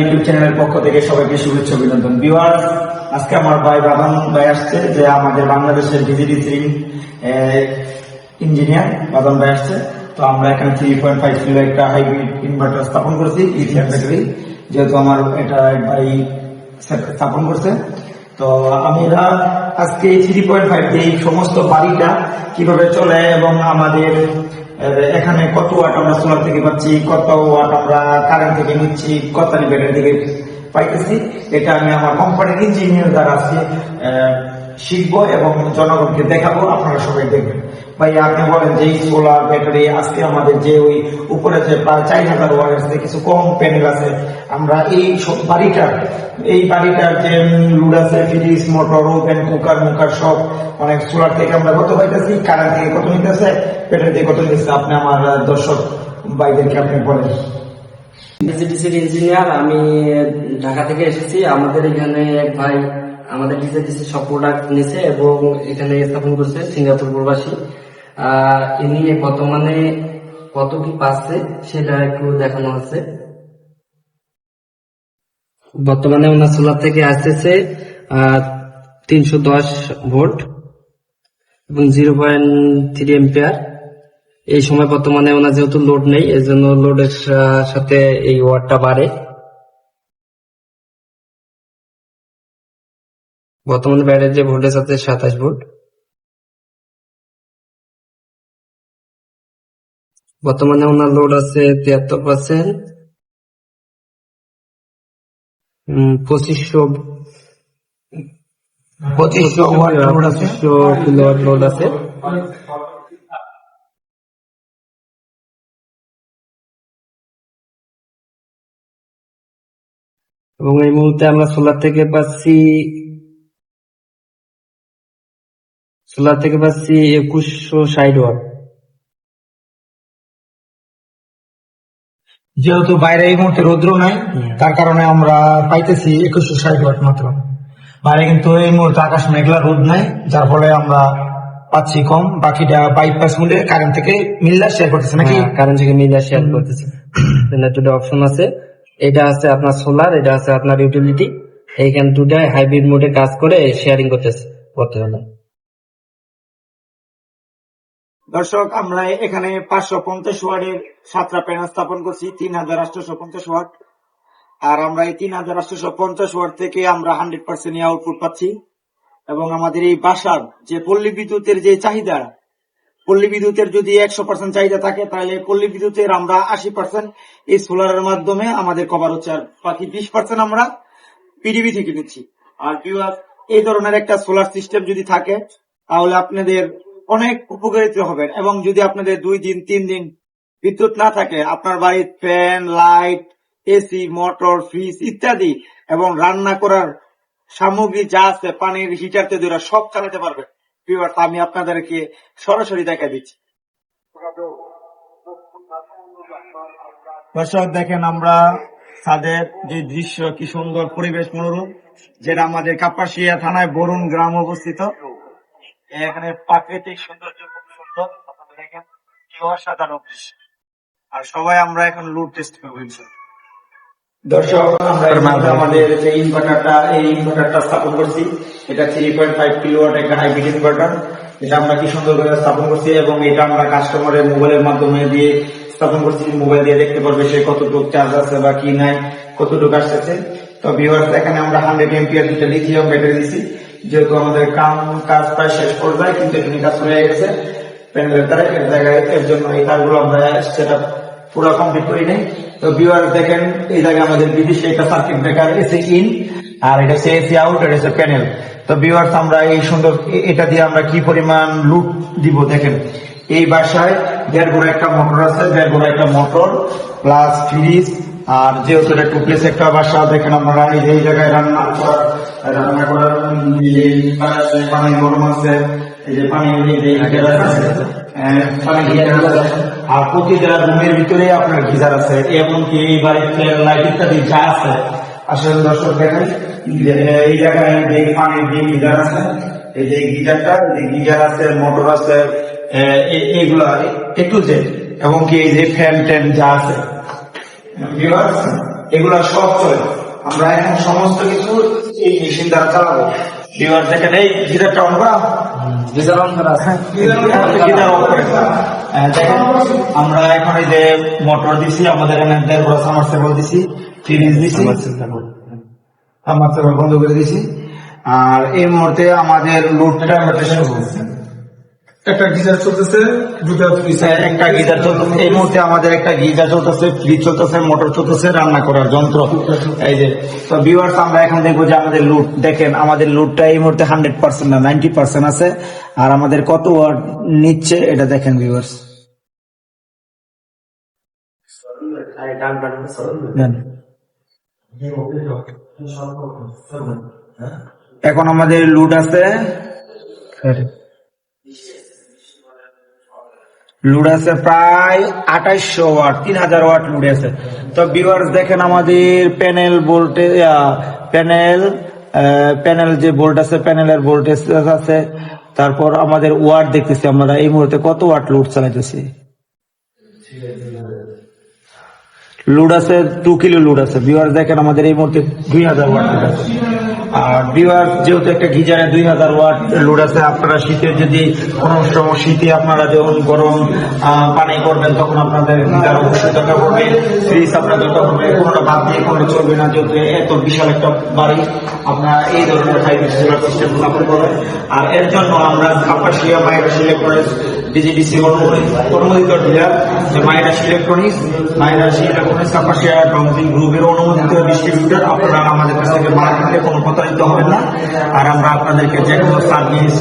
YouTube চ্যানেলের পক্ষ থেকে সবাইকে শুভেচ্ছা অভিনন্দন। ভিউয়ার্স, আজকে আমার ভাই বাবান ভাই আসছে, যে আমাদের বাংলাদেশের ভিজিডিসি ইঞ্জিনিয়ার বাবান ভাই আসছে। তো আমরা এখানে থ্রি পয়েন্ট ফাইভ কিলো একটা হাইব্রিড ইনভার্টার স্থাপন করেছি ইথিয়ার যেহেতু আমার এটা ভাই স্থাপন করছে। তো আমরা আজকে থ্রি পয়েন্ট ফাইভ এই সমস্ত বাড়িটা কীভাবে চলে এবং আমাদের এখানে কত ওয়াট আমরা সোলার থেকে পাচ্ছি, কত ওয়াট আমরা কারেন্ট থেকে নিচ্ছি, কত ব্যাটারি থেকে পাইতেছি, এটা আমি আমার কোম্পানির ইঞ্জিনিয়ার দ্বারা আজকে শিখব এবং জনগণকে দেখাবো। আপনারা সবাই ভাই, আপনি বলেন যে সোলার ব্যাটারি আজকে আমাদের যে ওই উপরে যে প্রায় চার হাজার কিছু কম প্যানেল আছে, আমরা এই সব বাড়িটার, এই বাড়িটার যে লুড আছে ফ্রিজ মোটর ওভেন কুকার মুকার সব অনেক সোলার থেকে আমরা কত পাইতেছি? কারেন্ট থেকে কত নিতেছে? ব্যাটারি থেকে কত নিতেছে? আপনি আমার দর্শক ভাইদেরকে আপনি বলেন। ডিসিডিসির ইঞ্জিনিয়ার আমি ঢাকা থেকে এসেছি। আমাদের এখানে এক ভাই আমাদের ডিসিডিসি সব প্রোডাক্ট নিছে এবং এখানে স্থাপন করছে সিঙ্গাপুর প্রবাসী। ইনি বর্তমানে কত কি পাচ্ছে সেটা একটু দেখানো আছে। বর্তমানে ওনার সোলার থেকে আসতেছে তিনশো দশ ভোল্ট এবং জিরো পয়েন্ট থ্রি এম্পিয়ার এই সময় বর্তমানে ওনার যেহেতু লোড নেই এর জন্য লোডের সাথে এই ওয়াটটা বাড়ে। বর্তমানে ব্যাটারির যে ভোল্টেজ আছে সাতাশ ভোল্ট। বর্তমানে ওনার লোড আছে তিয়াত্তর পার্সেন্ট পঁচিশশো পঁচিশশো লোড আছে। এবং এই মুহূর্তে আমরা সোলার থেকে পাচ্ছি সোলার থেকে পাচ্ছি একুশশো ষাট ওয়াট যেহেতু বাইরে এই মুহূর্তে রৌদ্র নাই তার কারণে আমরা পাইতেছি একুশশো ষাট ওয়াট মাত্র। বাইরে কিন্তু এই মুহূর্তে আকাশ মেঘলা রোদ নাই যার ফলে আমরা পাচ্ছি কম। বাকিটা বাইপাস মূল্যে কারেন্ট থেকে মিল্লা শেয়ার করতেছে নাকি? কারেন্ট থেকে মিলে শেয়ার করতেছে। দুটো অপশন আছে। এটা আছে আপনার সোলার এটা আছে আপনার ইউটিলিটি এইখানে দুটাই হাইব্রিড মোডে কাজ করে শেয়ারিং করতেছে করতে হলে দর্শক, আমরা এখানে পাঁচশো পঞ্চাশ ওয়ার্ডের সাতটা প্যানেল স্থাপন করছি, তিন হাজার আটশো পঞ্চাশ ওয়াট আর আমরা এই তিন হাজার আটশো পঞ্চাশ ওয়াট থেকে আমরা হান্ড্রেড পার্সেন্ট আউটপুট পাচ্ছি। এবং আমাদের এই বাসার যে পল্লী বিদ্যুতের যে চাহিদা, পল্লী বিদ্যুতের যদি একশো পার্সেন্ট চাহিদা থাকে, তাহলে পল্লী বিদ্যুতের আমরা আশি পার্সেন্ট, এই সোলারের মাধ্যমে আমাদের কভার হচ্ছে আর বাকি বিশ পার্সেন্ট আমরা পিডিবি থেকে নিচ্ছি। আর এই ধরনের একটা সোলার সিস্টেম যদি থাকে, তাহলে আপনাদের অনেক উপকারিত হবেন। এবং যদি আপনাদের দুই দিন, তিন দিন বিদ্যুৎ না থাকে, আপনার বাড়ির fan, light, AC, motor fridge ইত্যাদি এবং রান্না করার সামগ্রী যা আছে, পানির হিটার থেকে ধরে সব চালাতে পারবেন। আমি আপনাদেরকে সরাসরি দেখা দিচ্ছি। দর্শক, দেখেন আমরা তাদের যে দৃশ্য, কি সুন্দর পরিবেশ মনোরম, যেটা আমাদের কাপাসিয়া থানায় বরুণ গ্রাম অবস্থিত। এখানে প্রাকৃতিক সৌন্দর্য খুব সুন্দর, আপনারা দেখেন কি অসাধারণ দৃশ্য। আর সবাই আমরা এখন লুট টেস্ট করব দর্শক, আমরা এটা আমরা কি স্থাপন করছি এবং এটা আমরা কাস্টমারের মোবাইলের মাধ্যমে দিয়ে স্থাপন করছি। মোবাইল দিয়ে দেখতে পারবে সে কতটুকু চার্জ আছে বা কি নাই, কতটুকু আসতেছে। তো ভিউয়ার্স এখানে আমরা হান্ড্রেড এমপিআর দুটা লিথিয়াম ব্যাটারি দিছি। যেহেতু আমাদের কাম, কাজ প্রায় শেষ পর্যায়ে কিন্তু এখানে কাজ হয়ে গেছে। প্যানেলের দ্বারা এর জায়গায় এর জন্য এই কাজগুলো আমরা সেটা পুরো কমপ্লিট করি নাই। তো ভিউয়ার দেখেন, এই জায়গায় আমাদের বিদেশে একটা সার্কিট ব্রেকার এসে ইন আর এটা হচ্ছে এসি আউট এটা হচ্ছে প্যানেল তো ভিউয়ার্স আমরা এই সুন্দর এটা দিয়ে আমরা কি পরিমাণ লুট দিব দেখেন। এই বাসায় দেড় গোড়া একটা মোটর আছে, দেড় গোড়া একটা মোটর প্লাস ফ্রিজ আর যেহেতু এটা টুপ্লেস একটা বাসা, দেখেন আমরা এই জায়গায় রান্না করার রান্না করার এই যে পানি আর প্রতিটা রুমের ভিতরে আপনার গিজার আছে এমনকি এই বাড়িতে লাইট ইত্যাদি যা আছে আসলে দর্শক দেখেন এই জায়গায় পানির যে গিজার আছে এই যে গিজারটা গিজার আছে মোটর আছে এগুলো একটু যে এবং কি এই যে ফ্যান ট্যান যা আছে এগুলা সব চলে আমরা এখন সমস্ত কিছু এই মেশিন দ্বারা চালাবো ভিউয়ার দেখেন এই গিটারটা অন করা। গিজার অন করা আছে। অন করে দেখেন আমরা এখন এই যে মোটর দিছি আমাদের এখানে দেড় বড় সামারসেবল দিছি ফ্রিজ দিছি। সামারসেবল বন্ধ করে দিছি। আর এই মুহূর্তে আমাদের লোডটা রোটেশন চলছে একটা গিজার চলতেছে দুটা ফ্রিজ একটা গিজার চলতেছে। এই মুহূর্তে আমাদের একটা গিজার চলতেছে ফ্রিজ চলতেছে মোটর চলতেছে রান্না করার যন্ত্র। এই যে তো ভিউয়ার্স আমরা এখন দেখব যে আমাদের লুট দেখেন আমাদের লুটটা এই মুহূর্তে হান্ড্রেড পার্সেন্ট না নাইনটি পার্সেন্ট আছে। আর আমাদের কত ওয়াট নিচ্ছে এটা দেখেন ভিউয়ার্স এখন আমাদের লুট আছে। লুড আছে প্রায় আঠাইশশো ওয়াট, তিন হাজার ওয়াট লুড আছে। তো ভিউয়ার্স দেখেন আমাদের প্যানেল ভোল্টেজ প্যানেল প্যানেল যে ভোল্ট আছে প্যানেলের ভোল্টেজ আছে। তারপর আমাদের ওয়াট দেখতেছি আমরা, এই মুহূর্তে কত ওয়াট লুড চালাইতেছি? লুড আছে টু কিলো লুড আছে। ভিউয়ার দেখেন আমাদের এই মুহূর্তে দুই হাজার ওয়াট লুড আছে। আর ভিউয়ার যেহেতু একটা গিজারে দুই হাজার ওয়াট লুড আছে, আপনারা শীতে যদি কোনো শীতে আপনারা যখন গরম পানি করবেন, তখন আপনাদের গিজার অবশ্যই দরকার পড়বে। ফ্রিজ আপনার দরকার পড়বে কোনোটা বাদ দিয়ে করলে চলবে না, যেহেতু এত বিশাল একটা বাড়ি, আপনারা এই ধরনের ফাইভ সোলার সিস্টেম স্থাপন করবেন। আর এর জন্য আমরা কাপাসিয়া মাইরাস ইলেকট্রনিক্স ডিজিডিসি অনুমোদিত ডিলার যে মাইরাস ইলেকট্রনিক্স মাইরাস ইলেকট্রনিক্স কাপাসিয়া টমজিং গ্রুপের অনুমোদিত ডিস্ট্রিবিউটর আপনারা আমাদের কাছ থেকে মার্কেটে কোনো প্রতারিত হবেন না। আর আমরা আপনাদেরকে যে কোনো সার্ভিস